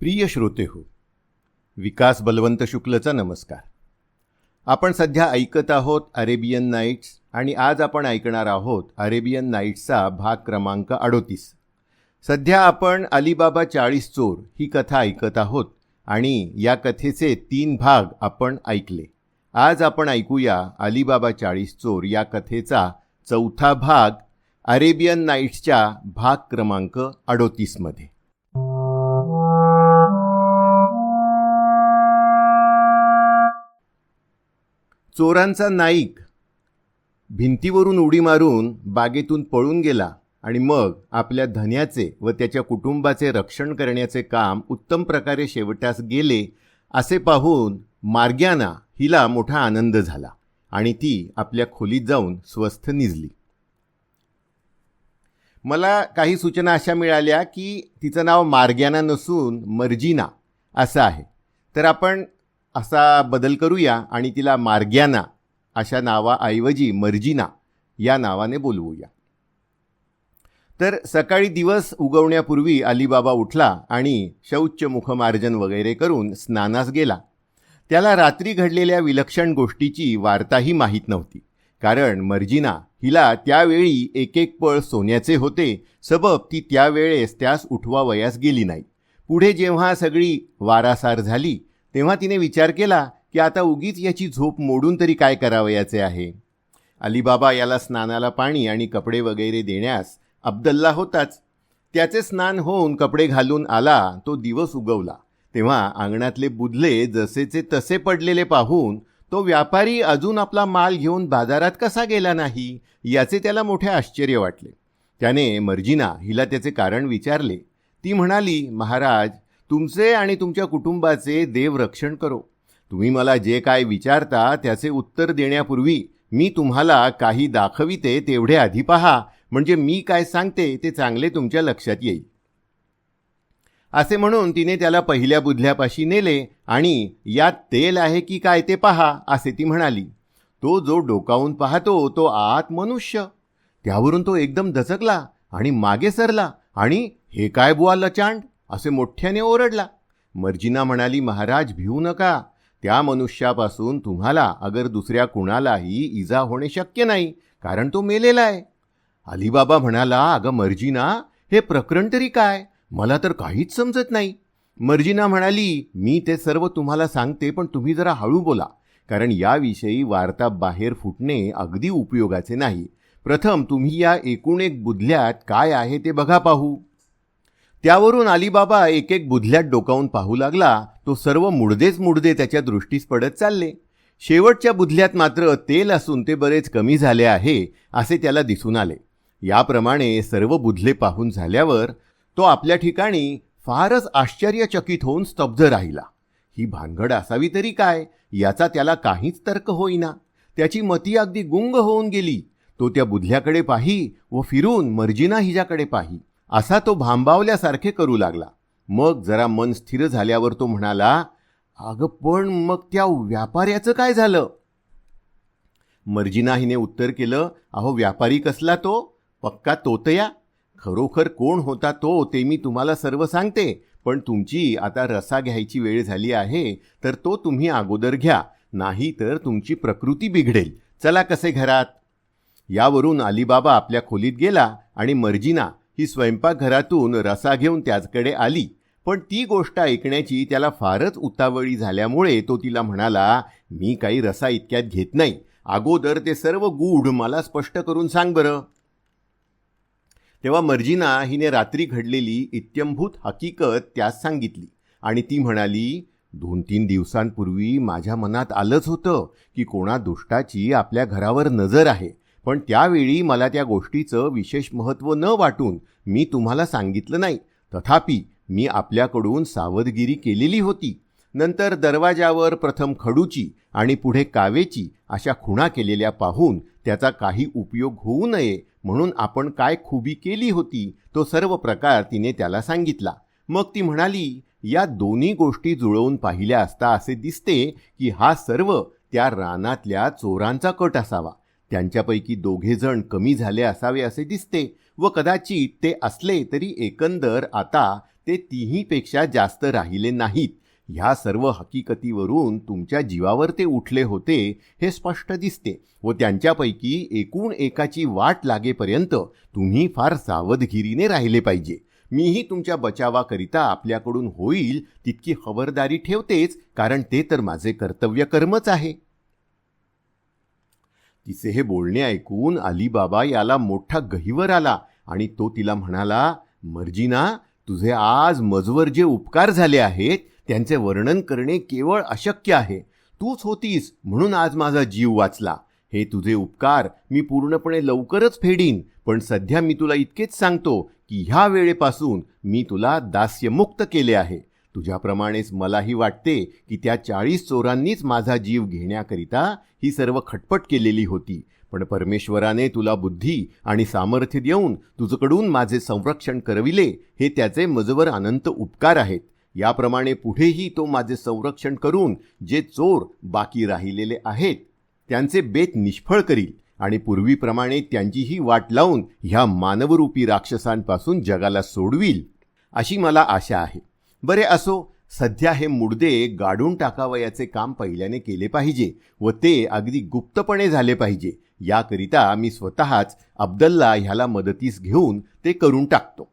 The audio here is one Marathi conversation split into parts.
प्रिय श्रोते हो विकास बलवंत शुक्लचा नमस्कार. आपण सध्या ऐकत आहोत अरेबियन नाईट्स आणि आज आपण ऐकणार आहोत अरेबियन नाईट्सचा भाग क्रमांक अडोतीस. सध्या आपण अलिबाबा चाळीस चोर ही कथा ऐकत आहोत आणि या कथेचे तीन भाग आपण ऐकले. आज आपण ऐकूया अलिबाबा चाळीस चोर या कथेचा चौथा भाग अरेबियन नाईट्सच्या भाग क्रमांक अडोतीसमध्ये. चोरांचा नाईक. भिंतीवरून उडी मारून बागेतून पळून गेला आणि मग आपल्या धन्याचे व त्याच्या कुटुंबाचे रक्षण करण्याचे काम उत्तम प्रकारे शेवटास गेले असे पाहून मार्ग्याना हिला मोठा आनंद झाला आणि ती आपल्या खोलीत जाऊन स्वस्थ निजली. मला काही सूचना अशा मिळाल्या की तिचं नाव मार्ग्याना नसून मर्जिना असं आहे. तर आपण असा बदल करूया आणि तिला मार्ग्याना अशा नावाऐवजी मर्जिना या नावाने बोलवूया. तर सकाळी दिवस उगवण्यापूर्वी अलिबाबा उठला आणि शौच मुखमार्जन वगैरे करून स्नानास गेला. त्याला रात्री घडलेल्या विलक्षण गोष्टीची वार्ताही माहीत नव्हती. कारण मर्जिना हिला त्यावेळी एक एक पळ सोन्याचे होते सबब ती त्यावेळेस त्यास उठवावयास गेली नाही. पुढे जेव्हा सगळी वारासार झाली तेव्हा तिने विचार केला की आता उगीच याची झोप मोडून तरी काय करावयाचे आहे. अलीबाबा याला स्नानाला पाणी आणि कपडे वगैरे देण्यास अब्दल्ला होताच. त्याचे स्नान होऊन कपडे घालून आला तो दिवस उगवला. तेव्हा अंगणातले बुधले जसेचे तसे पडलेले पाहून तो व्यापारी अजून आपला माल घेऊन बाजारात कसा गेला नाही याचे त्याला मोठे आश्चर्य वाटले. त्याने मर्जिना हिला त्याचे कारण विचारले. ती म्हणाली महाराज तुमचे आणि तुमच्या कुटुंबाचे देव रक्षण करो. तुम्ही मला जे काय विचारता त्याचे उत्तर देण्यापूर्वी मी तुम्हाला काही दाखविते तेवढे आधी पहा म्हणजे मी काय सांगते ते चांगले तुमच्या लक्षात येईल. असे म्हणून तिने त्याला पहिल्या बुधल्यापाशी नेले आणि यात तेल आहे की काय ते पहा असे ती म्हणाली. तो जो डोकावून पाहतो तो आत मनुष्य. त्यावरून तो एकदम दचकला आणि मागे सरला आणि हे काय बुवा लचांड? असे मोठ्याने ओरडला. मर्जिना म्हणाली महाराज भिवू नका. त्या मनुष्यापासून तुम्हाला अगर दुसऱ्या कुणालाही इजा होणे शक्य नाही कारण तो मेलेला आहे. अलीबाबा म्हणाला अगं मर्जिना हे प्रकरण तरी काय? मला तर काहीच समजत नाही. मर्जिना म्हणाली मी ते सर्व तुम्हाला सांगते पण तुम्ही जरा हळू बोला कारण याविषयी वार्ता बाहेर फुटणे अगदी उपयोगाचे नाही. प्रथम तुम्ही या एकूण एक बुधल्यात काय आहे ते बघा पाहू. त्यावरून अलीबाबा एक एक बुधल्यात डोकावून पाहू लागला तो सर्व मुडदेच मुडदे त्याच्या दृष्टीस पडत चालले. शेवटच्या बुधल्यात मात्र तेल असून ते बरेच कमी झाले आहे असे त्याला दिसून आले. याप्रमाणे सर्व बुधले पाहून झाल्यावर तो आपल्या ठिकाणी फारच आश्चर्यचकित होऊन स्तब्ध राहिला. ही भानगड असावी तरी काय? याचा त्याला काहीच तर्क होईना. त्याची मती अगदी गुंग होऊन गेली. तो त्या बुधल्याकडे पाही व फिरून मर्जिना हिच्याकडे पाही. असा तो भांबावल्यासारखे करू लागला. मग जरा मन स्थिर झाल्यावर तो म्हणाला अगं पण मग त्या व्यापाऱ्याचं काय झालं? मर्जिना हिने उत्तर केलं अहो व्यापारी कसला तो? पक्का तोतया? खरोखर कोण होता तो ते मी तुम्हाला सर्व सांगते. पण तुमची आता रसा घ्यायची वेळ झाली आहे तर तो तुम्ही अगोदर घ्या. नाही तर तुमची प्रकृती बिघडेल. चला कसे घरात? यावरून अलिबाबा आपल्या खोलीत गेला आणि मर्जिना ही स्वयंपाकघरातून रसा घेऊन त्याचकडे आली. पण ती गोष्ट ऐकण्याची त्याला फारच उतावळी झाल्यामुळे तो तिला म्हणाला मी काही रसा इतक्यात घेत नाही. अगोदर ते सर्व गूढ मला स्पष्ट करून सांग बरं. तेव्हा मर्जिना हिने रात्री घडलेली इत्यंभूत हकीकत त्यास सांगितली आणि ती म्हणाली दोन तीन दिवसांपूर्वी माझ्या मनात आलंच होतं की कोणा दुष्टाची आपल्या घरावर नजर आहे. पण त्यावेळी मला त्या गोष्टीचं विशेष महत्त्व न वाटून मी तुम्हाला सांगितलं नाही. तथापि मी आपल्याकडून सावधगिरी केलेली होती. नंतर दरवाजावर प्रथम खडूची आणि पुढे कावेची अशा खुणा केलेल्या पाहून त्याचा काही उपयोग होऊ नये म्हणून आपण काय खुबी केली होती तो सर्व प्रकार तिने त्याला सांगितला. मग ती म्हणाली या दोन्ही गोष्टी जुळवून पाहिल्या असता असे दिसते की हा सर्व त्या रानातल्या चोरांचा कट असावा. त्यांच्यापैकी दोघेजण कमी झाले असावे असे दिसते व कदाचित ते असले तरी एकंदर आता ते तिहीपेक्षा जास्त राहिले नाहीत. ह्या सर्व हकीकतीवरून तुमच्या जीवावर ते उठले होते हे स्पष्ट दिसते व त्यांच्यापैकी एकूण एकाची वाट लागेपर्यंत तुम्ही फार सावधगिरीने राहिले पाहिजे. मीही तुमच्या बचावाकरिता आपल्याकडून होईल तितकी खबरदारी ठेवतेच कारण ते तर माझे कर्तव्य कर्मच आहे. तिचे हे बोलणे ऐकून अलीबाबा याला मोठा गहिवर आला आणि तो तिला म्हणाला मर्जिना तुझे आज मजवर जे उपकार झाले आहेत त्यांचे वर्णन करणे केवळ अशक्य आहे. तूच होतीस म्हणून आज माझा जीव वाचला. हे तुझे उपकार मी पूर्णपणे लवकरच फेडीन पण सध्या मी तुला इतकेच सांगतो की ह्या वेळेपासून मी तुला दास्यमुक्त केले आहे. तुझ्याप्रमाणेच मलाही वाटते की त्या चाळीस चोरांनीच माझा जीव घेण्याकरिता ही सर्व खटपट केलेली होती. पण परमेश्वराने तुला बुद्धी आणि सामर्थ्य देऊन तुझकडून माझे संरक्षण करविले हे त्याचे मजवर अनंत उपकार आहेत. याप्रमाणे पुढेही तो माझे संरक्षण करून जे चोर बाकी राहिलेले आहेत त्यांचे बेत निष्फळ करील आणि पूर्वीप्रमाणे त्यांचीही वाट लावून ह्या मानवरूपी राक्षसांपासून जगाला सोडवील अशी मला आशा आहे. बरे असो सध्या हे मुडदे गाडून टाकावयाचे काम पहिल्याने केले पाहिजे व ते अगदी गुप्तपणे झाले पाहिजे. याकरिता मी स्वतःच अब्दल्ला ह्याला मदतीस घेऊन ते करून टाकतो.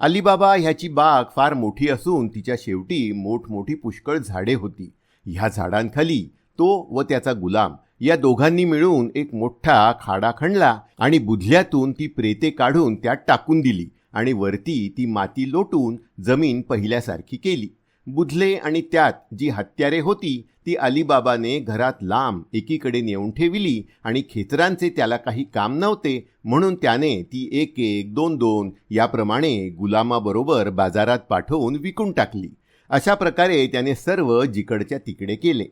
अलीबाबा ह्याची बाग फार मोठी असून तिच्या शेवटी मोठमोठी पुष्कळ झाडे होती. ह्या झाडांखाली तो व त्याचा गुलाम या दोघांनी मिळून एक मोठा खाडा खणला आणि बुधल्यातून ती प्रेते काढून त्यात टाकून दिली. आणि वरती ती माती लोटून जमीन पहिल्यासारखी केली. बुधले आणि त्यात जी हत्यारे होती ती अलीबाबाने घरात लांब एकीकडे नेऊन ठेविली आणि खेचरांचे त्याला काही काम नव्हते म्हणून त्याने ती एक एक दोन दोन याप्रमाणे गुलामाबरोबर बाजारात पाठवून विकून टाकली. अशा प्रकारे त्याने सर्व जिकडच्या तिकडे केले.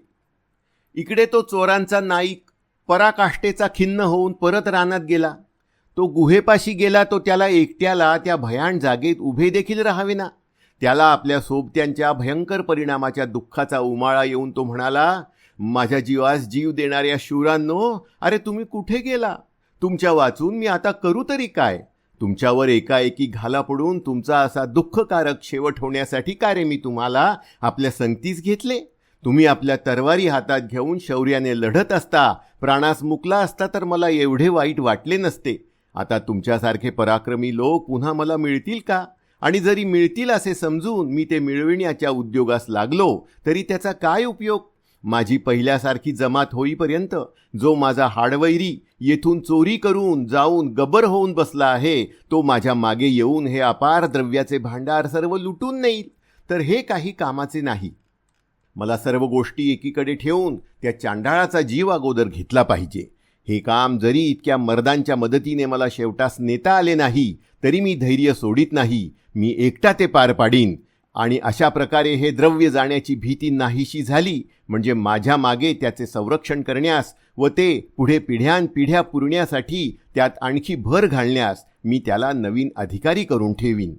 इकडे तो चोरांचा नाईक पराकाष्ठेचा खिन्न होऊन परत रानात गेला. तो गुहेपाशी गेला तो त्याला एकट्याला त्या भयाण जागेत उभे देखील राहावे ना त्याला आपल्या सोबत्यांच्या भयंकर परिणामाच्या दुःखाचा उमाळा येऊन तो म्हणाला माझ्या जीवास जीव देणाऱ्या शूरांनो अरे तुम्ही कुठे गेला? तुमच्या वाचून मी आता करू तरी काय? तुमच्यावर एकाएकी घाला पडून तुमचा असा दुःखकारक शेवट होण्यासाठी काय रे मी तुम्हाला आपल्या संगतीस घेतले? तुम्ही आपल्या तरवारी हातात घेऊन शौर्याने लढत असता प्राणास मुकला असता तर मला एवढे वाईट वाटले नसते. आता तुमच्यासारखे पराक्रमी लोक पुन्हा मला मिळतील का? आणि जरी मिळतील असे समजून मी ते मिळविण्याच्या उद्योगास लागलो तरी त्याचा काय उपयोग? माझी पहिल्यासारखी जमात होईपर्यंत जो माझा हाडवैरी येथून चोरी करून जाऊन गबर होऊन बसला आहे तो माझ्या मागे येऊन हे अपार द्रव्याचे भांडार सर्व लुटून नेईल. तर हे काही कामाचे नाही. मला सर्व गोष्टी एकीकडे ठेवून त्या चांडाळाचा जीव अगोदर घेतला पाहिजे. हे काम जरी इतक्या मर्दांच्या मदतीने मला शेवटास नेता आले नाही तरी मी धैर्य सोडित नाही मी एकटा ते पार पाडीन. आणि अशा प्रकारे हे द्रव्य जाण्याची भीती नाहीशी झाली म्हणजे माझ्या मागे त्याचे संरक्षण करण्यास व ते पुढे पिढ्यानपिढ्या पुरण्यासाठी त्यात आणखी भर घालण्यास मी त्याला नवीन अधिकारी करून ठेवीन.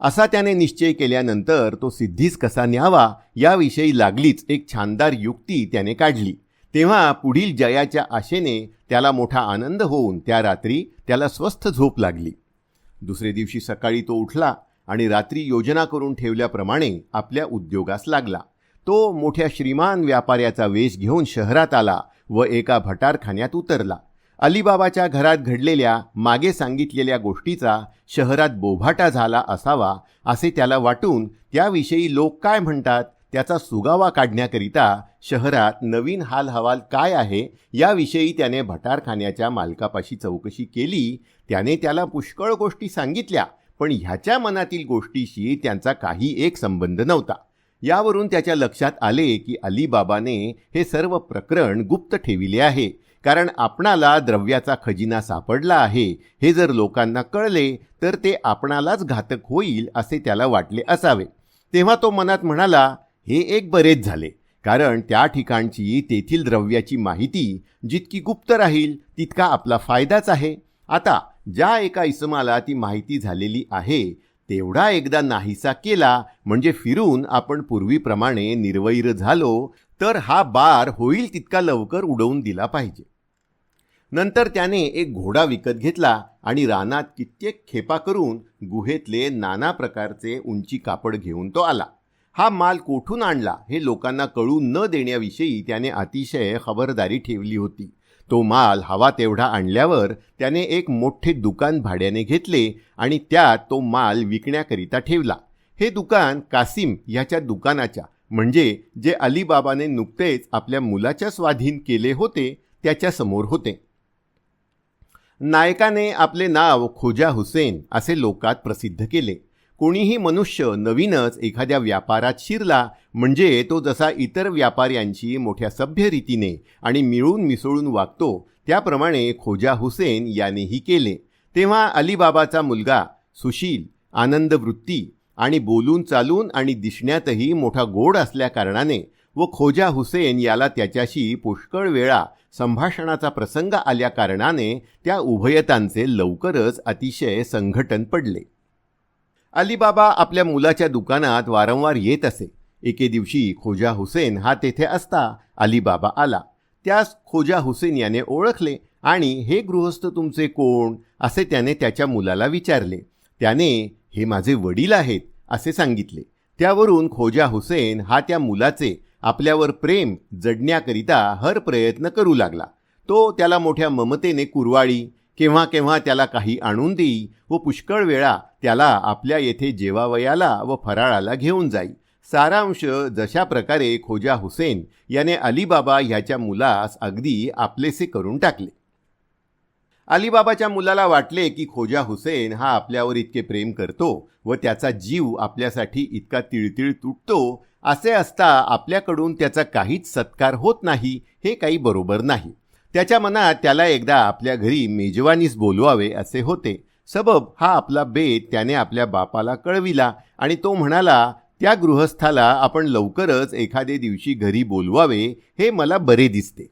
असा त्याने निश्चय केल्यानंतर तो सिद्धीस कसा न्यावा याविषयी लागलीच एक छानदार युक्ती त्याने काढली. तेव्हा पुढील जयाच्या आशेने त्याला मोठा आनंद होऊन त्या रात्री त्याला स्वस्थ झोप लागली. दुसरे दिवशी सकाळी तो उठला आणि रात्री योजना करून ठेवल्याप्रमाणे आपल्या उद्योगास लागला. तो मोठ्या श्रीमान व्यापाऱ्याचा वेश घेऊन शहरात आला व एका भटारखान्यात उतरला. अलिबाबाच्या घरात घडलेल्या मागे सांगितलेल्या गोष्टीचा शहरात बोभाटा झाला असावा असे त्याला वाटून त्याविषयी लोक काय म्हणतात? त्याचा सुगावा काढण्याकरिता शहरात नवीन हालहवाल काय आहे याविषयी त्याने भटारखान्याच्या मालकापाशी चौकशी केली. त्याने त्याला पुष्कळ गोष्टी सांगितल्या पण ह्याच्या मनातील गोष्टीशी त्यांचा काही एक संबंध नव्हता. यावरून त्याच्या लक्षात आले की अलीबाबाने हे सर्व प्रकरण गुप्त ठेविले आहे कारण आपणाला द्रव्याचा खजिना सापडला आहे हे जर लोकांना कळले तर ते आपणालाच घातक होईल असे त्याला वाटले असावे. तेव्हा तो मनात म्हणाला हे एक बरेच झाले. कारण त्या ठिकाणची तेथील द्रव्याची माहिती जितकी गुप्त राहील तितका आपला फायदाच आहे. आता ज्या एका इसमाला ती माहिती झालेली आहे तेवढा एकदा नाहीसा केला म्हणजे फिरून आपण पूर्वीप्रमाणे निर्वैर झालो तर हा बार होईल तितका लवकर उडवून दिला पाहिजे. नंतर त्याने एक घोडा विकत घेतला आणि रानात कित्येक खेपा करून गुहेतले नाना प्रकारचे उंची कापड घेऊन तो आला. हा माल कोठून आणला हे लोकांना कळू न देण्याविषयी त्याने अतिशय खबरदारी ठेवली होती. तो माल हवा तेवढा आणल्यावर त्याने एक मोठे दुकान भाड्याने घेतले आणि त्यात तो माल विकण्याकरिता ठेवला. हे दुकान कासिम ह्याच्या दुकानाच्या म्हणजे जे अलीबाबाने नुकतेच आपल्या मुलाच्या स्वाधीन केले होते त्याच्यासमोर होते. नायकाने आपले नाव खोजा हुसेन असे लोकात प्रसिद्ध केले. कोणीही मनुष्य नवीनच एखाद्या व्यापारात शिरला म्हणजे तो जसा इतर व्यापाऱ्यांशी मोठ्या सभ्य रीतीने आणि मिळून मिसळून वागतो त्याप्रमाणे खोजा हुसेन यानेही केले. तेव्हा अलीबाबाचा मुलगा सुशील आनंदवृत्ती आणि बोलून चालून आणि दिसण्यातही मोठा गोड असल्याकारणाने व खोजा हुसेन याला त्याच्याशी पुष्कळ वेळा संभाषणाचा प्रसंग आल्याकारणाने त्या उभयतांचे लवकरच अतिशय संघटन पडले. अलीबाबा आपल्या मुलाच्या दुकानात वारंवार येत असे. एके दिवशी खोजा हुसेन हा तेथे असता. अलीबाबा आला. त्यास खोजा हुसेन याने ओळखले आणि हे गृहस्थ तुमचे कोण? असे त्याने त्याच्या मुलाला विचारले. त्याने हे माझे वडील आहेत असे सांगितले. त्यावरून खोजा हुसेन हा त्या मुलाचे आपल्यावर प्रेम जडण्याकरिता हर प्रयत्न करू लागला. तो त्याला मोठ्या ममतेने कुरवाळी केव्हा केव्हा त्याला काही आणून देई व पुष्कळ वेळा त्याला आपल्या येथे जेवावयाला व फराळाला घेऊन जाई. सारांश जशा प्रकारे खोजा हुसेन याने अलीबाबा ह्याच्या मुलास अगदी आपलेसे करून टाकले. अलीबाबाच्या मुलाला वाटले की खोजा हुसेन हा आपल्यावर इतके प्रेम करतो व त्याचा जीव आपल्यासाठी इतका तिळतिळ तुटतो असे असता आपल्याकडून त्याचा काहीच सत्कार होत नाही हे काही बरोबर नाही. त्याच्या मनात त्याला एकदा आपल्या घरी मेजवानीस बोलवावे असे होते. सबब हा आपला बेत त्याने आपल्या बापाला कळविला आणि तो म्हणाला त्या गृहस्थाला आपण लवकरच एखादे दिवशी घरी बोलवावे हे मला बरे दिसते.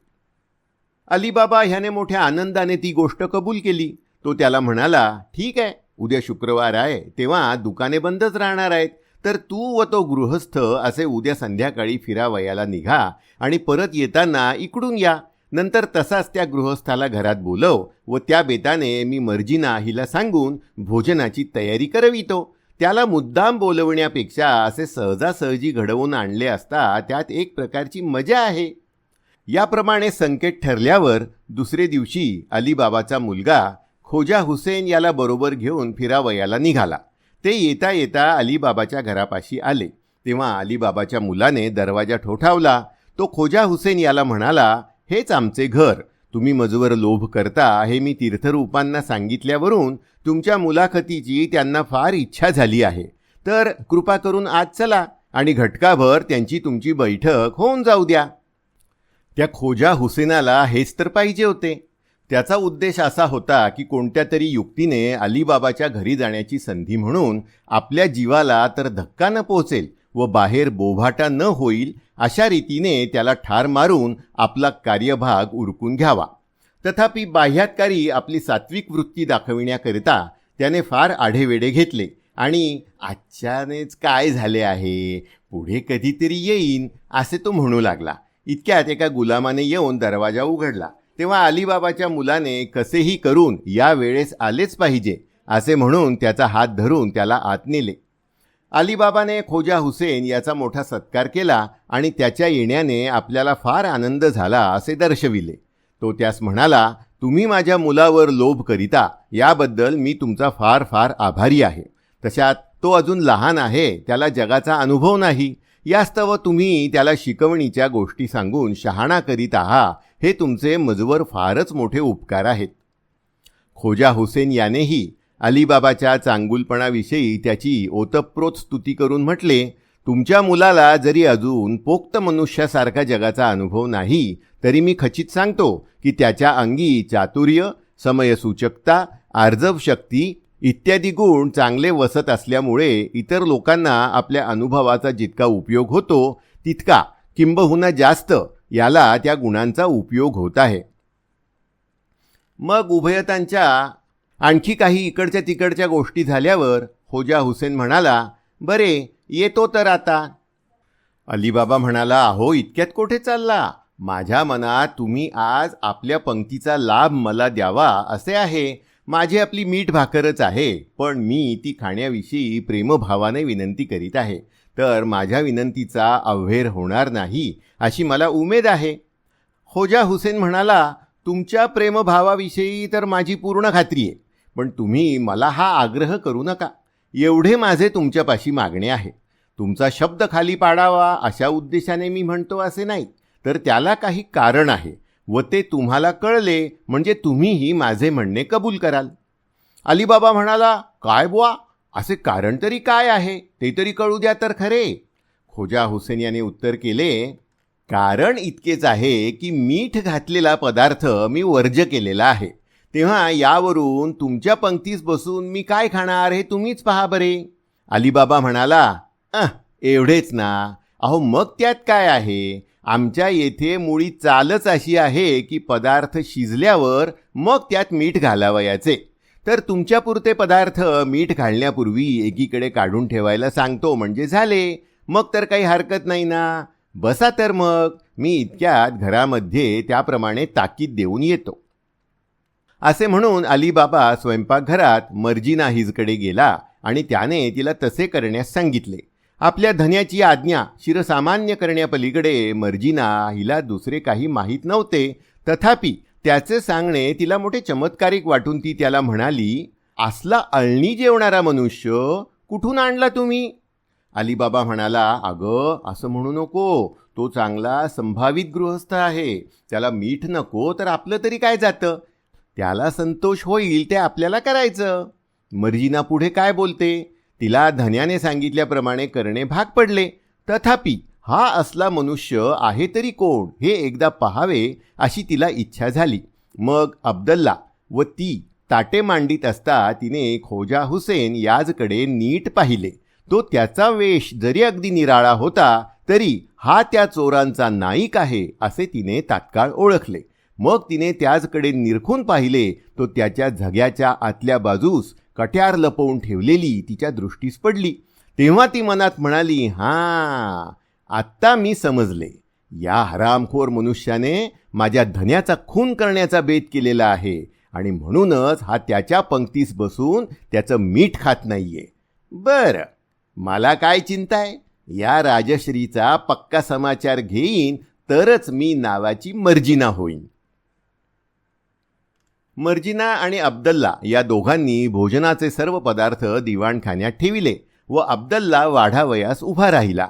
अलीबाबा ह्याने मोठ्या आनंदाने ती गोष्ट कबूल केली. तो त्याला म्हणाला ठीक आहे उद्या शुक्रवार आहे तेव्हा दुकाने बंदच राहणार आहेत. तर तू व तो गृहस्थ असे उद्या संध्याकाळी फिरावयाला निघा आणि परत येताना इकडून या. नंतर तसाच त्या गृहस्थाला घरात बोलव व त्या बेताने मी मर्जीना हिला सांगून भोजनाची तयारी करवितो. त्याला मुद्दाम बोलवण्यापेक्षा असे सहजासहजी घडवून आणले असता त्यात एक प्रकारची मजा आहे. याप्रमाणे संकेत ठरल्यावर दुसरे दिवशी अलीबाबाचा मुलगा खोजा हुसेन याला बरोबर घेऊन फिरावयाला निघाला. ते येता येता अलीबाबाच्या घरापाशी आले. तेव्हा अलीबाबाच्या मुलाने दरवाजा ठोठावला. तो खोजा हुसेन याला म्हणाला हेच आमचे घर. तुम्ही मजवर लोभ करता हे मी तीर्थरूपांना सांगितल्यावरून तुमच्या मुलाखतीची त्यांना फार इच्छा झाली आहे. तर कृपा करून आज चला आणि घटकाभर त्यांची तुमची बैठक होऊन जाऊ द्या. त्या खोजा हुसेनाला हेच तर पाहिजे होते. त्याचा उद्देश असा होता की कोणत्या तरी युक्तीने अलीबाबाच्या घरी जाण्याची संधी म्हणून आपल्या जीवाला तर धक्का न पोहोचेल व बाहेर बोभाटा न होईल अशा रीतीने त्याला ठार मारून आपला कार्यभाग उरकून घ्यावा. तथापि बाह्यातकारी आपली सात्विक वृत्ती दाखविण्याकरिता त्याने फार आढेवेढे घेतले आणि आजच्यानेच काय झाले आहे? पुढे कधीतरी येईन असे तो म्हणू लागला. इतक्यात एका गुलामाने येऊन दरवाजा उघडला. तेव्हा अलीबाबाच्या मुलाने कसेही करून या वेळेस आलेच पाहिजे असे म्हणून त्याचा हात धरून त्याला आत नेले. अलीबाबाने खोजा हुसेन याचा मोठा सत्कार केला आणि त्याच्या येण्याने आपल्याला फार आनंद झाला असे दर्शविले. तो त्यास म्हणाला तुम्ही माझ्या मुलावर लोभ करिता याबद्दल मी तुमचा फार फार आभारी आहे. तशात तो अजून लहान आहे त्याला जगाचा अनुभव नाही. यास्तव तुम्ही त्याला शिकवणीच्या गोष्टी सांगून शहाणा करीत आहात हे तुमचे मजवर फारच मोठे उपकार आहेत. खोजा हुसेन यानेही अलीबाबाच्या चांगुलपणाविषयी त्याची ओतप्रोत स्तुती करून म्हटले तुमच्या मुलाला जरी अजून पोक्त मनुष्यासारखा जगाचा अनुभव नाही तरी मी खचित सांगतो की त्याच्या अंगी चातुर्य समयसूचकता आर्जव शक्ती इत्यादी गुण चांगले वसत असल्यामुळे इतर लोकांना आपल्या अनुभवाचा जितका उपयोग होतो तितका किंबहुना जास्त याला त्या गुणांचा उपयोग होत आहे. मग उभयतांच्या आणखी काही इकडच्या तिकडच्या गोष्टी झाल्यावर होजा हुसेन म्हणाला बरे येतो तर आता. अलीबाबा म्हणाला अहो इतक्यात कोठे चालला? माझ्या मनात तुम्ही आज आपल्या पंक्तीचा लाभ मला द्यावा असे आहे. माझी आपली मीठ भाकरच आहे पण मी ती खाण्याविषयी प्रेमभावाने विनंती करीत आहे. तर माझ्या विनंतीचा अव्हेर होणार नाही अशी मला उमेद आहे. होजा हुसेन म्हणाला तुमच्या प्रेमभावाविषयी तर माझी पूर्ण खात्री आहे. पण तुम्ही मला हा आग्रह करू नका. एवढे माझे तुमच्यापाशी मागणे आहे. तुमचा शब्द खाली पाडावा अशा उद्देशाने मी म्हणतो असे नाही. तर त्याला काही कारण आहे व ते तुम्हाला कळले म्हणजे तुम्हीही माझे म्हणणे कबूल कराल. अलीबाबा म्हणाला काय बुवा? असे कारण तरी काय आहे? ते तरी कळू द्या तर खरे. खोजा हुसेन याने उत्तर केले कारण इतकेच आहे की मीठ घातलेला पदार्थ मी वर्ज केलेला आहे. तेव्हा यावरून तुमच्या पंक्तीस बसून मी काय खाणार हे तुम्हीच पहा बरे. अलीबाबा म्हणाला अह एवढेच ना. अहो मग त्यात काय आहे? आमच्या येथे मुळी चालच अशी आहे की पदार्थ शिजल्यावर मग त्यात मीठ घालावयाचे. तर तुमच्यापुरते पदार्थ मीठ घालण्यापूर्वी एकीकडे काढून ठेवायला सांगतो म्हणजे झाले. मग तर काही हरकत नाही ना. बसा तर मग. मी इतक्यात घरामध्ये त्याप्रमाणे ताकीद देऊन येतो. असे म्हणून अलीबाबा स्वयंपाकघरात मर्जिना हिजकडे गेला आणि त्याने तिला तसे करण्यास सांगितले. आपल्या धन्याची आज्ञा शिरसामान्य करण्यापलीकडे मर्जिना हिला दुसरे काही माहीत नव्हते. तथापि त्याचे सांगणे तिला मोठे चमत्कारिक वाटून ती त्याला म्हणाली असला अळणी जेवणारा मनुष्य कुठून आणला तुम्ही? अलीबाबा म्हणाला अगं असं म्हणू नको. तो चांगला संभावित गृहस्थ आहे. त्याला मीठ नको तर आपलं तरी काय जातं? त्याला संतोष होईल ते आपल्याला करायचं. मर्जिना पुढे काय बोलते? तिला धन्याने सांगितल्याप्रमाणे करणे भाग पडले. तथापि हा असला मनुष्य आहे तरी कोण? हे एकदा पहावे अशी तिला इच्छा झाली. मग अब्दल्ला व ती ताटे मांडीत असता तिने खोजा हुसेन याजकडे नीट पाहिले. तो त्याचा वेश जरी अगदी निराळा होता तरी हा त्या चोरांचा नाईक आहे असे तिने तात्काळ ओळखले. मग तिने त्याचकडे निरखून पाहिले तो त्याच्या झग्याच्या आतल्या बाजूस कट्यार लपवून ठेवलेली तिच्या दृष्टीस पडली. तेव्हा ती मनात म्हणाली हां आत्ता मी समजले. या हरामखोर मनुष्याने माझ्या धन्याचा खून करण्याचा बेत केलेला आहे आणि म्हणूनच हा त्याच्या पंक्तीस बसून त्याचं मीठ खात नाहीये. बरं. मला काय चिंता आहे या राजश्रीचा पक्का समाचार घेईन तरच मी नावाची मर्जिना होईन. मर्जिना आणि अब्दल्ला या दोघांनी भोजनाचे सर्व पदार्थ दिवाणखान्यात ठेविले व अब्दल्ला वाढावयास उभा राहिला.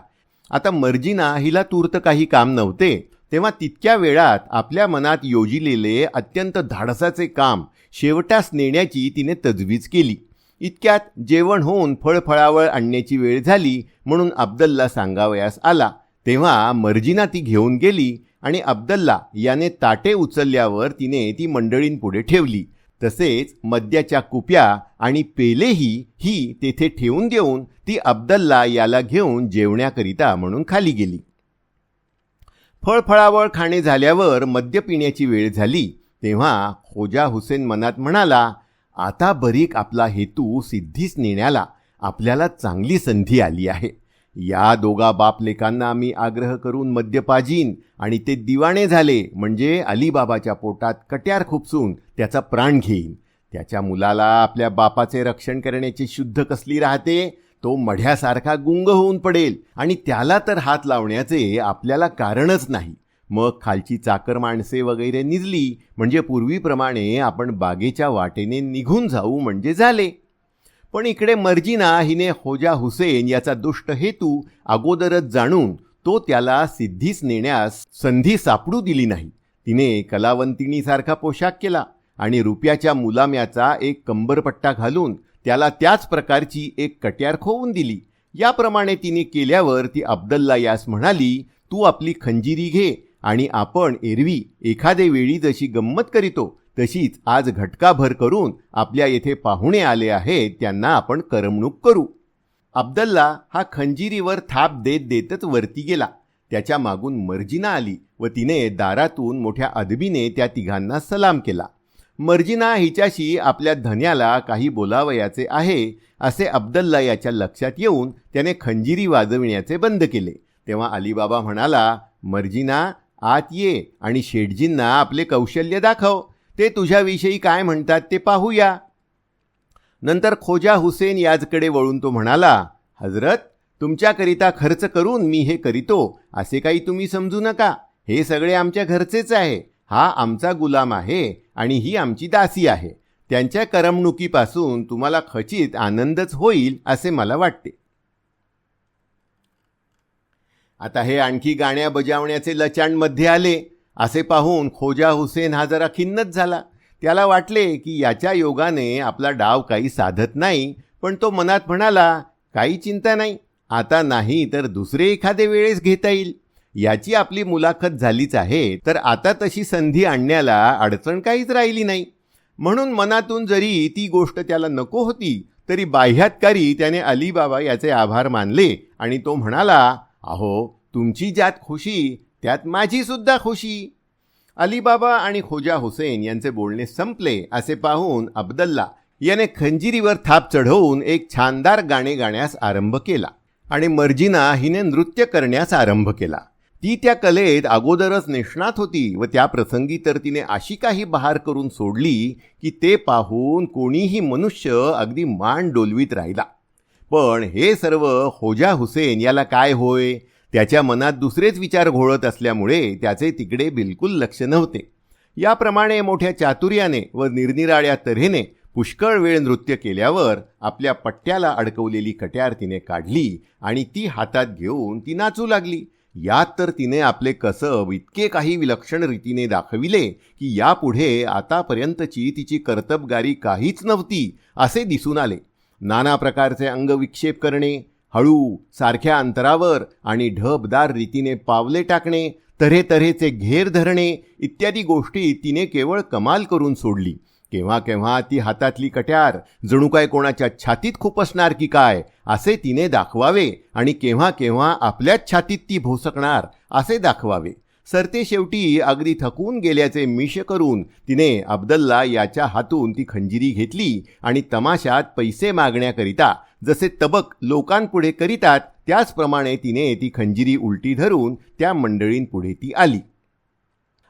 आता मर्जिना हिला तूर्त काही काम नव्हते तेव्हा तितक्या वेळात आपल्या मनात योजिलेले अत्यंत धाडसाचे काम शेवटास नेण्याची तिने तजवीज केली. इतक्यात जेवण होऊन फळफळावळ आणण्याची वेळ झाली म्हणून अब्दल्ला सांगावयास आला. तेव्हा मर्जिना ती घेऊन गेली आणि अब्दल्ला याने ताटे उचलल्यावर तिने ती मंडळींपुढे ठेवली. तसेच मद्याच्या कुप्या आणि पेलेही ही तेथे ठेवून देऊन ती अब्दल्ला याला घेऊन जेवण्याकरिता म्हणून खाली गेली. फळफळावळ खाणे झाल्यावर मद्य पिण्याची वेळ झाली. तेव्हा खोजा हुसेन मनात म्हणाला आता बरीक आपला हेतू सिद्धीस नेण्याला आपल्याला चांगली संधी आली आहे. या दोघा बापलेकांना मी आग्रह करून मद्य पाजीन आणि ते दिवाणे झाले म्हणजे अलीबाबाच्या पोटात कट्यार खुपसून त्याचा प्राण घेईन. त्याच्या मुलाला आपल्या बापाचे रक्षण करण्याची शुद्ध कसली राहते? तो मढ्यासारखा गुंग होऊन पडेल आणि त्याला तर हात लावण्याचे आपल्याला कारणच नाही. मग खालची चाकर माणसे वगैरे निजली म्हणजे पूर्वीप्रमाणे आपण बागेच्या वाटेने निघून जाऊ म्हणजे झाले. पण इकडे मर्जिना हिने होजा हुसेन याचा दुष्ट हेतू अगोदरच जाणून तो त्याला सिद्धीस नेण्यास संधी सापडू दिली नाही. तिने कलावंतिणीसारखा पोशाख केला आणि रुपयाच्या मुलाम्याचा एक कंबरपट्टा घालून त्याला त्याच प्रकारची एक कट्यार खोवून दिली. याप्रमाणे तिने केल्यावर ती अब्दल्ला यास म्हणाली तू आपली खंजिरी घे आणि आपण एरवी एखादे वेळी जशी गंमत करीतो तशीच आज घटकाभर करून आपल्या येथे पाहुणे आले आहेत त्यांना आपण करमणूक करू. अब्दल्ला हा खंजिरीवर थाप देत देतच वरती गेला. त्याच्या मागून मर्जिना आली व तिने दारातून मोठ्या अदबीने त्या तिघांना सलाम केला. मर्जिना हिच्याशी आपल्या धन्याला काही बोलावयाचे आहे असे अब्दल्ला याच्या लक्षात येऊन त्याने खंजिरी वाजविण्याचे बंद केले. तेव्हा अलीबाबा म्हणाला मर्जिना आत ये आणि शेठजींना आपले कौशल्य दाखव. ते तुझ्याविषयी काय म्हणतात ते पाहूया. नंतर खोजा हुसेन याजकडे वळून तो म्हणाला हजरत तुमच्याकरिता खर्च करून मी हे करीतो असे काही तुम्ही समजू नका. हे सगळे आमच्या घरचेच आहे. हा आमचा गुलाम आहे आणि ही आमची दासी आहे. त्यांच्या करमणुकीपासून तुम्हाला खचित आनंदच होईल असे मला वाटते. आता हे आणखी गाण्या बजावण्याचे लचाणमध्ये आले. असे पाहून खोजा हुसेन हा जरा खिन्नच झाला. त्याला वाटले की याच्या योगाने आपला डाव काही साधत नाही पण तो मनात म्हणाला काही चिंता नाही. आता नाही तर दुसरे एखादे वेळेस घेता येईल. याची आपली मुलाखत झालीच आहे तर आता तशी संधी आणण्याला अडचण काहीच राहिली नाही. म्हणून मनातून जरी ती गोष्ट त्याला नको होती तरी बाह्यातकारी त्याने अलीबाबा याचे आभार मानले आणि तो म्हणाला अहो तुमची ज्यात खुशी त्यात माझी सुद्धा खुशी. अलीबाबा आणि खोजा हुसेन यांचे बोलणे संपले असे पाहून अब्दल्ला याने खंजिरीवर थाप चढवून एक छानदार गाणे गाण्यास आरंभ केला आणि मर्जिना हिने नृत्य करण्यास आरंभ केला. ती त्या कलेत अगोदरच निष्णात होती व त्या प्रसंगी तर तिने अशी काही बहार करून सोडली की ते पाहून कोणीही मनुष्य अगदी मान डोलवीत राहिला. पण हे सर्व होजा हुसेन याला काय होय? त्याच्या मनात दुसरेच विचार घोळत असल्यामुळे त्याचे तिकडे बिलकुल लक्ष नव्हते. याप्रमाणे मोठ्या चातुर्याने व निरनिराळ्या तऱ्हेने पुष्कळ वेळ नृत्य केल्यावर आपल्या पट्ट्याला अडकवलेली कट्यार तिने काढली आणि ती हातात घेऊन ती नाचू लागली. यात तर तिने आपले कसब इतके काही विलक्षण रीतीने दाखविले की यापुढे आतापर्यंतची तिची कर्तबगारी काहीच नव्हती असे दिसून आले. नाना प्रकारचे अंगविक्षेप करणे हळू सारख्या अंतरावर आणि ढबदार रीतीने पावले टाकणे तऱ्हेतऱ्हेचे घेर धरणे इत्यादी गोष्टी तिने केवळ कमाल करून सोडली. केव्हा केव्हा ती हातातली कट्यार जणू काय कोणाच्या छातीत खुपसणार की काय असे तिने दाखवावे आणि केव्हा केव्हा आपल्याच छातीत ती भोसकणार असे दाखवावे. सरते शेवटी अगदी थकून गेल्याचे मिश करून तिने अब्दल्ला याच्या हातून ती खंजिरी घेतली आणि तमाशात पैसे मागण्याकरिता जसे तबक लोकांपुढे करीतात त्याचप्रमाणे तिने ती खंजिरी उलटी धरून त्या मंडळींपुढे ती आली.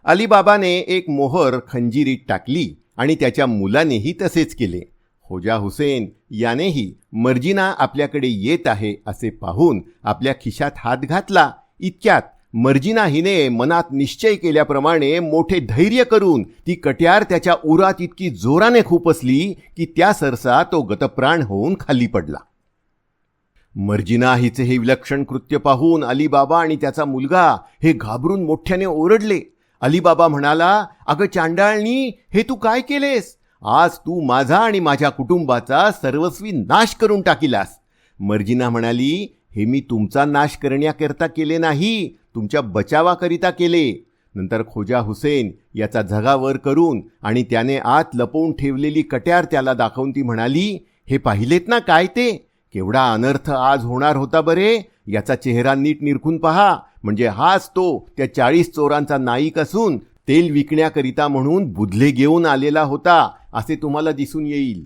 अलीबाबाने एक मोहर खंजिरीत टाकली आणि त्याच्या मुलानेही तसेच केले. होजा हुसेन यानेही मर्जिना आपल्याकडे येत आहे असे पाहून आपल्या खिशात हात घातला इतक्यात मर्जिना हिने मनात निश्चय केल्याप्रमाणे मोठे धैर्य करून ती कट्यार त्याच्या उरात इतकी जोराने खुपसली की त्या सरसा तो गतप्राण होऊन खाली पडला. मर्जिना हिचे हे विलक्षण कृत्य पाहून अलीबाबा आणि त्याचा मुलगा हे घाबरून मोठ्याने ओरडले. अलीबाबा म्हणाला अगं चांडाळणी हे तू काय केलेस? आज तू माझा आणि माझ्या कुटुंबाचा सर्वस्वी नाश करून टाकिलास. मर्जिना म्हणाली हे मी तुमचा नाश करण्याकरिता केले नाही तुमच्या बचावाकरिता केले. नंतर खोजा हुसेन याचा झगावर करून आणि त्याने आत लपवून ठेवलेली कट्यार त्याला दाखवून ती म्हणाली हे पाहिलेत ना काय ते? केवढा अनर्थ आज होणार होता बरे? याचा चेहरा नीट निरखून पहा. म्हणजे हाच तो त्या चाळीस चोरांचा नाईक असून तेल विकण्याकरिता म्हणून बुधले घेऊन आलेला होता असे तुम्हाला दिसून येईल.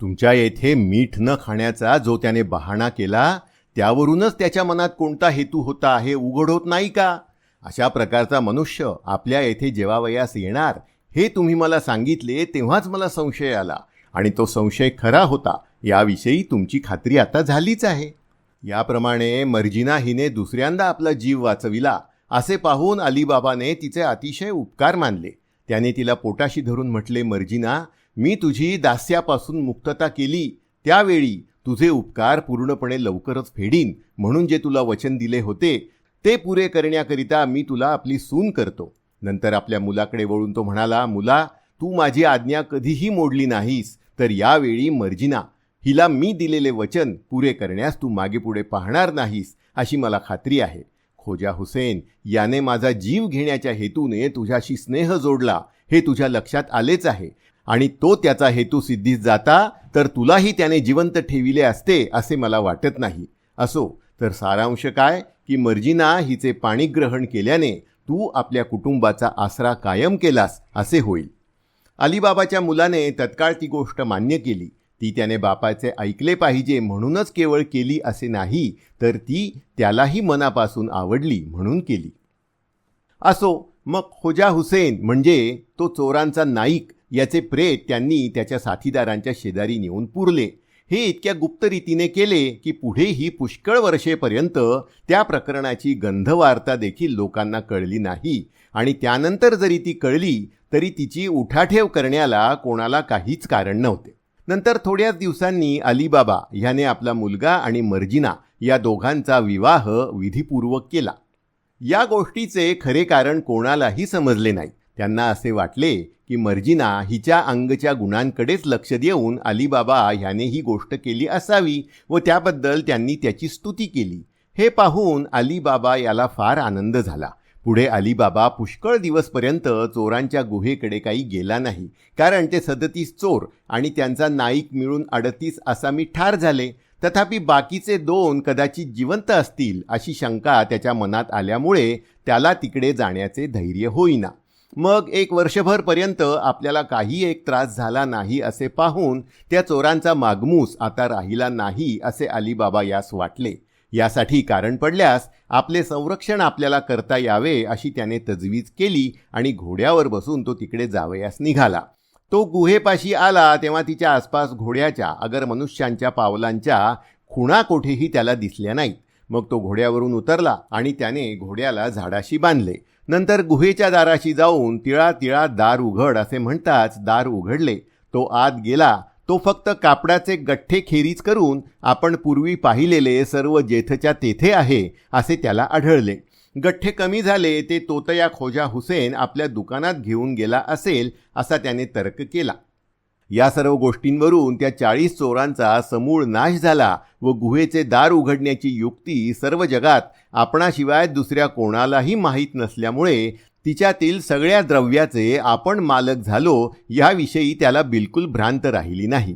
तुमच्या येथे मीठ न खाण्याचा जो त्याने बहाणा केला त्यावरूनच त्याच्या मनात कोणता हेतू होता हे उघड होत नाही का? अशा प्रकारचा मनुष्य आपल्या येथे जेवावयास येणार हे तुम्ही मला सांगितले तेव्हाच मला संशय आला. आणि तो संशय खरा होता याविषयी तुमची खात्री आता झालीच आहे. याप्रमाणे मर्जिना हिने दुसऱ्यांदा आपला जीव वाचविला असे पाहून अलीबाबाने तिचे अतिशय उपकार मानले. त्याने तिला पोटाशी धरून म्हटले मर्जिना मी तुझी दास्यापासून मुक्तता केली. त्यावेळी तुझे उपकार पूर्णपणे लवकरच फेडीन म्हणून जे तुला वचन दिले होते ते पुरे करण्याकरिता मी तुला आपली सून करतो. नंतर आपल्या मुलाकडे वळून तो म्हणाला मुला तू माझी आज्ञा कधीही मोडली नाहीस तर यावेळी मर्जिना हिला मी दिलेले वचन पुरे करण्यास तू मागेपुढे पाहणार नाहीस अशी मला खात्री आहे. खोजा हुसेन याने माझा जीव घेण्याच्या हेतूने तुझ्याशी स्नेह जोडला हे तुझ्या लक्षात आलेच आहे. आणि तो त्याचा हेतू सिद्धीस जाता तर तुलाही त्याने जिवंत ठेविले असते असे मला वाटत नाही. असो तर सारांश काय? की मर्जिना हिचे पाणीग्रहण केल्याने तू आपल्या कुटुंबाचा आसरा कायम केलास असे होईल. अलीबाबाच्या मुलाने तत्काळ ती गोष्ट मान्य केली. ती त्याने बापाचे ऐकले पाहिजे म्हणूनच केवळ केली असे नाही तर ती त्यालाही मनापासून आवडली म्हणून केली. असो मग खोजा हुसेन म्हणजे तो चोरांचा नाईक याचे प्रेत त्यांनी त्याच्या साथीदारांच्या शेजारी नेऊन पुरले. हे इतक्या गुप्त रीतीने केले की पुढेही पुष्कळ वर्षेपर्यंत त्या प्रकरणाची गंधवार्ता देखील लोकांना कळली नाही आणि त्यानंतर जरी ती कळली तरी तिची उठाठेव करण्याला कोणाला काहीच कारण नव्हते. नंतर थोड्याच दिवसांनी अलीबाबा ह्याने आपला मुलगा आणि मर्जिना या दोघांचा विवाह विधीपूर्वक केला. या गोष्टीचे खरे कारण कोणालाही समजले नाही. त्यांना असे वाटले की मर्जिना हिच्या अंगच्या गुणांकडेच लक्ष देऊन अलीबाबा ह्याने ही गोष्ट केली असावी व त्याबद्दल त्यांनी त्याची स्तुती केली. हे पाहून अलीबाबा याला फार आनंद झाला. पुढे अलीबाबा पुष्कळ दिवसपर्यंत चोरांच्या गुहेकडे काही गेला नाही कारण ते सदतीस चोर आणि त्यांचा नाईक मिळून अडतीस आसामी ठार झाले. तथापि बाकीचे दोन कदाचित जिवंत असतील अशी शंका त्याच्या मनात आल्यामुळे त्याला तिकडे जाण्याचे धैर्य होईना. मग एक वर्षभरपर्यंत आपल्याला काही एक त्रास झाला नाही असे पाहून त्या चोरांचा मागमूस आता राहिला नाही असे अलीबाबा यास वाटले. यासाठी कारण पडल्यास आपले संरक्षण आपल्याला करता यावे अशी त्याने तजवीज केली आणि घोड्यावर बसून तो तिकडे जावयास निघाला. तो गुहेपाशी आला तेव्हा तिच्या आसपास घोड्याच्या अगर मनुष्यांच्या पावलांच्या खुणा कोठेही त्याला दिसल्या नाहीत. मग तो घोड्यावरून उतरला आणि त्याने घोड्याला झाडाशी बांधले. नंतर गुहेच्या दाराशी जाऊन तिळा तिळा दार उघड असे म्हणताच दार उघडले. तो आत गेला. तो फक्त कापडाचे गठ्ठे खेरीज करून आपण पूर्वी पाहिलेले सर्व जेथच्या तेथे आहे असे त्याला आढळले. गठ्ठे कमी झाले ते तोतया खोजा हुसेन आपल्या दुकानात घेऊन गेला असेल असा त्याने तर्क केला. या सर्व गोष्टींवरून त्या चाळीस चोरांचा समूळ नाश झाला व गुहेचे दार उघडण्याची युक्ती सर्व जगात आपणाशिवाय दुसऱ्या कोणालाही माहीत नसल्यामुळे तिच्यातील सगळ्या द्रव्याचे आपण मालक झालो याविषयी त्याला बिलकुल भ्रांत राहिली नाही.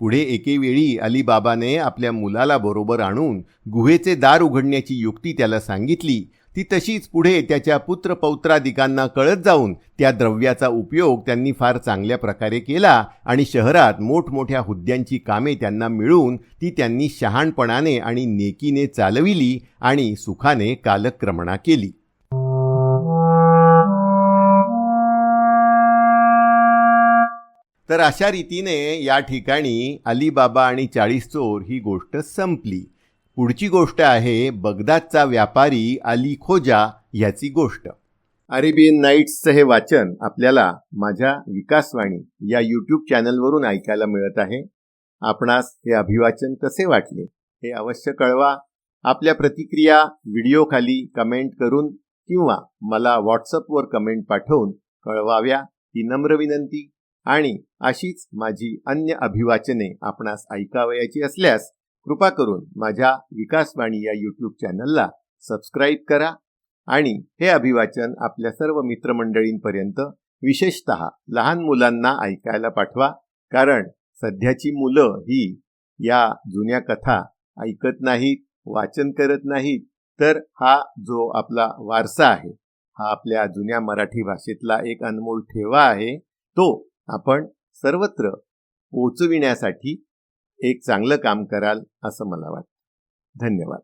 पुढे एकेवेळी अलीबाबाने आपल्या मुलाला बरोबर आणून गुहेचे दार उघडण्याची युक्ती त्याला सांगितली. ती तशीच पुढे त्याच्या पुत्र पौत्रादिकांना कळत जाऊन त्या द्रव्याचा उपयोग त्यांनी फार चांगल्या प्रकारे केला आणि शहरात मोठमोठ्या हुद्द्यांची कामे त्यांना मिळून ती त्यांनी शहाणपणाने आणि नेकीने चालविली आणि सुखाने कालक्रमणा केली. तर अशा रीतीने या ठिकाणी अलीबाबा आणि चाळीस चोर ही गोष्ट संपली. पुढची गोष्ट आहे बगदादचा व्यापारी अली खोजा याची गोष्ट. अरेबियन नाईट्सचं हे वाचन आपल्याला माझ्या विकासवाणी या यूट्यूब चॅनलवरून ऐकायला मिळत आहे. आपणास हे अभिवाचन कसे वाटले हे अवश्य कळवा. आपल्या प्रतिक्रिया व्हिडिओ खाली कमेंट करून किंवा मला व्हॉट्सअपवर कमेंट पाठवून कळवाव्या ही नम्र विनंती. आणि अशीच माझी अन्य अभिवाचने आपणास ऐकावयाची असल्यास कृपा करून माझ्या विकासवाणी या यूट्यूब चॅनलला सबस्क्राईब करा आणि हे अभिवाचन आपल्या सर्व मित्रमंडळींपर्यंत विशेषत लहान मुलांना ऐकायला पाठवा कारण सध्याची मुलं ही या जुन्या कथा ऐकत नाहीत वाचन करत नाहीत तर हा जो आपला वारसा आहे हा आपल्या जुन्या मराठी भाषेतला एक अनमोल ठेवा आहे तो आपण सर्वत्र पोचविण्यासाठी एक चांगलं काम कराल असं मला वाटतं. धन्यवाद.